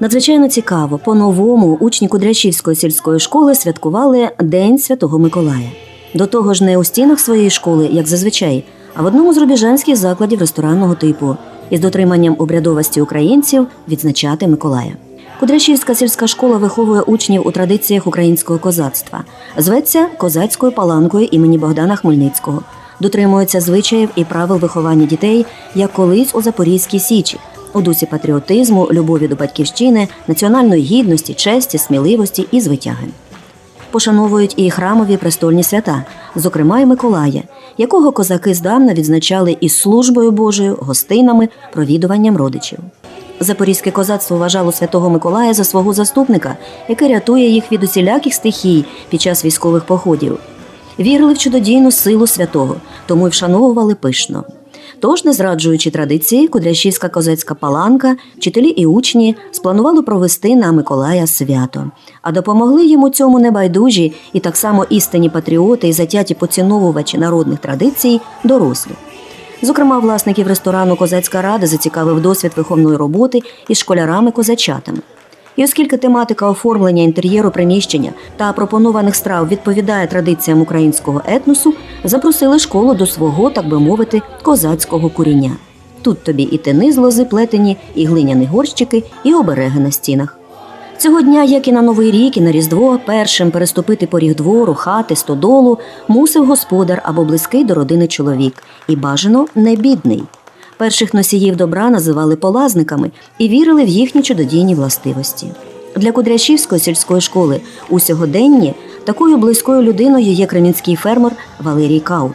Надзвичайно цікаво, по-новому учні Кудрящівської сільської школи святкували День Святого Миколая. До того ж, не у стінах своєї школи, як зазвичай, а в одному з рубіжанських закладів ресторанного типу із дотриманням обрядовості українців відзначати Миколая. Кудрящівська сільська школа виховує учнів у традиціях українського козацтва. Зветься козацькою паланкою імені Богдана Хмельницького. Дотримується звичаїв і правил виховання дітей, як колись у Запорізькій Січі, у дусі патріотизму, любові до батьківщини, національної гідності, честі, сміливості і звитяги. Пошановують і храмові престольні свята, зокрема й Миколая, якого козаки здавна відзначали із службою Божою, гостинами, провідуванням родичів. Запорізьке козацтво вважало святого Миколая за свого заступника, який рятує їх від усіляких стихій під час військових походів. Вірили в чудодійну силу святого, тому й вшановували пишно. Тож, не зраджуючи традиції, Кудрящівська козацька паланка, вчителі і учні спланували провести на Миколая свято. А допомогли йому цьому небайдужі і так само істинні патріоти і затяті поціновувачі народних традицій дорослі. Зокрема, власників ресторану Козацька рада зацікавив досвід виховної роботи із школярами-козачатами. І оскільки тематика оформлення інтер'єру приміщення та пропонованих страв відповідає традиціям українського етносу, запросили школу до свого, так би мовити, козацького куріння. Тут тобі і тини з лози плетені, і глиняні горщики, і обереги на стінах. Цього дня, як і на Новий рік, і на Різдво, першим переступити поріг двору, хати, стодолу мусив господар або близький до родини чоловік, і бажано не бідний. Перших носіїв добра називали полазниками і вірили в їхні чудодійні властивості. Для Кудрящівської сільської школи у сьогоденні такою близькою людиною є кремінський фермер Валерій Каут.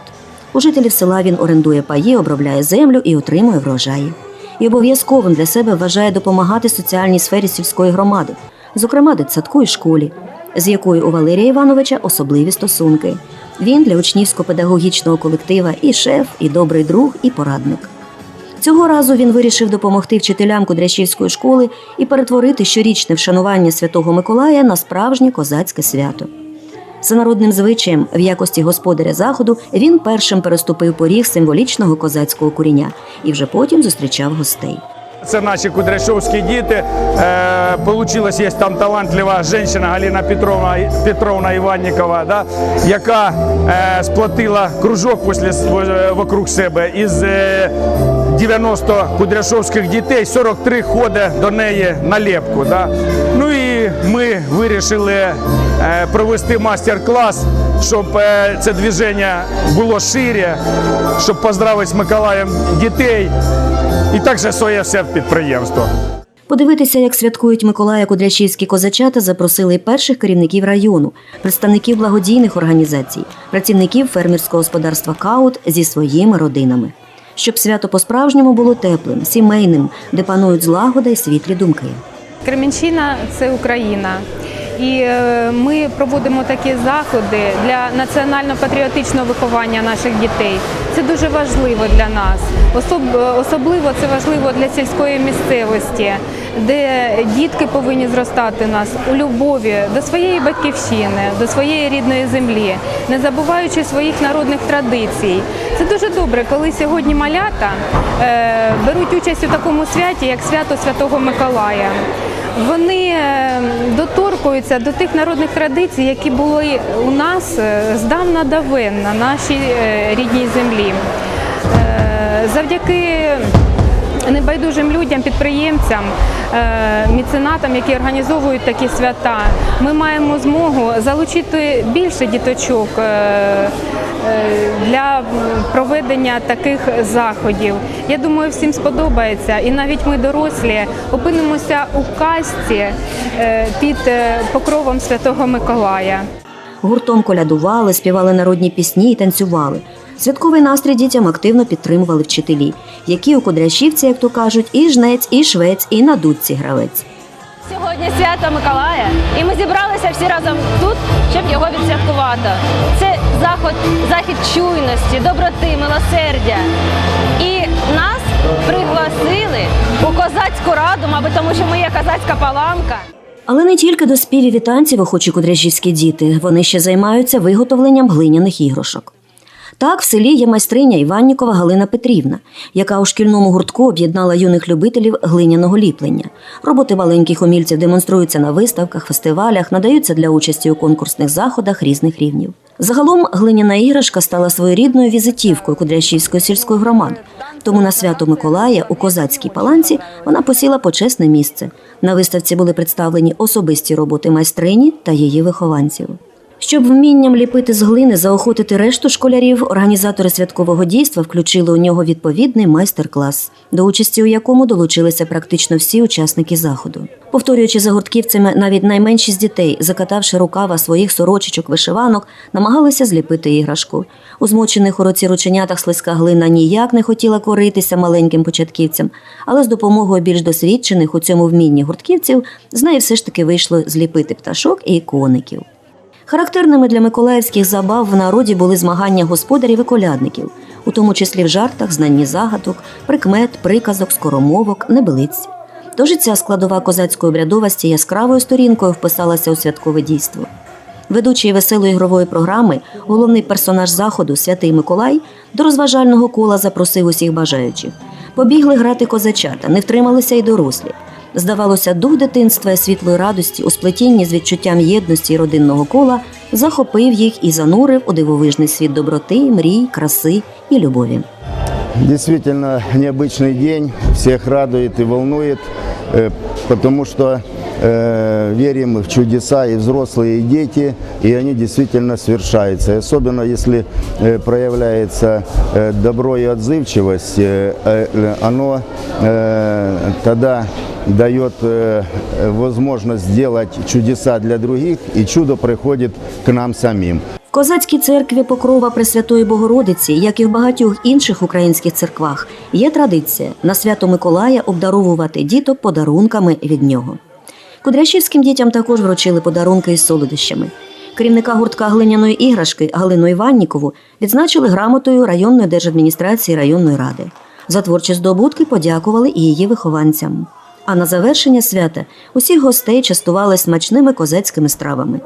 У жителів села він орендує паї, обробляє землю і отримує врожаї. І обов'язковим для себе вважає допомагати соціальній сфері сільської громади, зокрема дитсадку і школі, з якою у Валерія Івановича особливі стосунки. Він для учнівсько-педагогічного колектива і шеф, і добрий друг, і порадник. Цього разу він вирішив допомогти вчителям Кудрящівської школи і перетворити щорічне вшанування Святого Миколая на справжнє козацьке свято. За народним звичаєм, в якості господаря заходу, він першим переступив поріг символічного козацького куріння і вже потім зустрічав гостей. Це наші кудряшовські діти. Е, Получилось, є там талантлива жінка Галина Петровна, Петровна Іваннікова, да, яка е, сплатила кружок після, вокруг себе із е, 90 кудряшовських дітей, 43 ходить до неї на лепку. Да. Ну і ми вирішили е, провести мастер-клас, щоб е, це движення було шире, щоб поздравити з Миколаєм дітей. І так же своє все підприємство. Подивитися, як святкують Миколая Кудрящівські козачата, запросили перших керівників району, представників благодійних організацій, працівників фермерського господарства Каут зі своїми родинами. Щоб свято по-справжньому було теплим, сімейним, де панують злагода й світлі думки. Кременчина це Україна. І е, ми проводимо такі заходи для національно-патріотичного виховання наших дітей. Це дуже важливо для нас. Особ- Особливо це важливо для сільської місцевості, де дітки повинні зростати нас у любові до своєї батьківщини, до своєї рідної землі, не забуваючи своїх народних традицій. Це дуже добре, коли сьогодні малята е, беруть участь у такому святі, як свято Святого Миколая. Вони е, доторкуються до тих народних традицій, які були у нас е, здавна давен на нашій е, рідній землі. Завдяки небайдужим людям, підприємцям, міценатам, які організовують такі свята, ми маємо змогу залучити більше діточок для проведення таких заходів. Я думаю, всім сподобається, і навіть ми дорослі опинимося у касті е, під е, покровом Святого Миколая. Гуртом колядували, співали народні пісні і танцювали. Святковий настрій дітям активно підтримували вчителі, які у Кудрящівці, як то кажуть, і жнець, і швець, і на дудці гравець. Сьогодні свято Миколая, і ми зібралися всі разом тут, щоб його відсвяткувати. Це заход, захід чуйності, доброти, милосердя. І нас пригласили у козацьку раду, мабуть, тому що ми є козацька паланка. Але не тільки до співів і танців охочі кудряжівські діти, вони ще займаються виготовленням глиняних іграшок. Так, в селі є майстриня Іваннікова Галина Петрівна, яка у шкільному гуртку об'єднала юних любителів глиняного ліплення. Роботи маленьких умільців демонструються на виставках, фестивалях, надаються для участі у конкурсних заходах різних рівнів. Загалом глиняна іграшка стала своєрідною візитівкою Кудрящівської сільської громади. Тому на свято Миколая у козацькій паланці вона посіла почесне місце. На виставці були представлені особисті роботи майстрині та її вихованців. Щоб вмінням ліпити з глини заохотити решту школярів, організатори святкового дійства включили у нього відповідний майстер-клас, до участі у якому долучилися практично всі учасники заходу. Повторюючи за гуртківцями, навіть найменші з дітей, закатавши рукава своїх сорочечок вишиванок, намагалися зліпити іграшку. У змочених у році рученятах слизька глина ніяк не хотіла коритися маленьким початківцям, але з допомогою більш досвідчених у цьому вмінні гуртківців з неї все ж таки вийшло зліпити пташок і коників. Характерними для миколаївських забав в народі були змагання господарів і колядників, у тому числі в жартах, знанні загадок, прикмет, приказок, скоромовок, небелиць. Тож і ця складова козацької обрядовості яскравою сторінкою вписалася у святкове дійство. Ведучий веселої ігрової програми, головний персонаж заходу, святий Миколай, до розважального кола запросив усіх бажаючих. Побігли грати козачата, не втрималися й дорослі Здавалося, дух дитинства і світлої радості у сплетінні з відчуттям єдності і родинного кола захопив їх і занурив у дивовижний світ доброти, мрій, краси і любові. Действительно необычный день, всех радует и волнует, э, потому что э, верим в чудеса и взрослые, и дети, и они действительно свершаются. И особенно если э, проявляется э, добро и отзывчивость, э, э, оно э, тогда дает э, возможность сделать чудеса для других, и чудо приходит к нам самим. В козацькій церкві Покрова Пресвятої Богородиці, як і в багатьох інших українських церквах, є традиція на свято Миколая обдаровувати діток подарунками від нього. Кудрящівським дітям також вручили подарунки із солодощами. Керівника гуртка глиняної іграшки Галину Іваннікову відзначили грамотою районної держадміністрації районної ради. За творчі здобутки подякували і її вихованцям. А на завершення свята усіх гостей частували смачними козацькими стравами.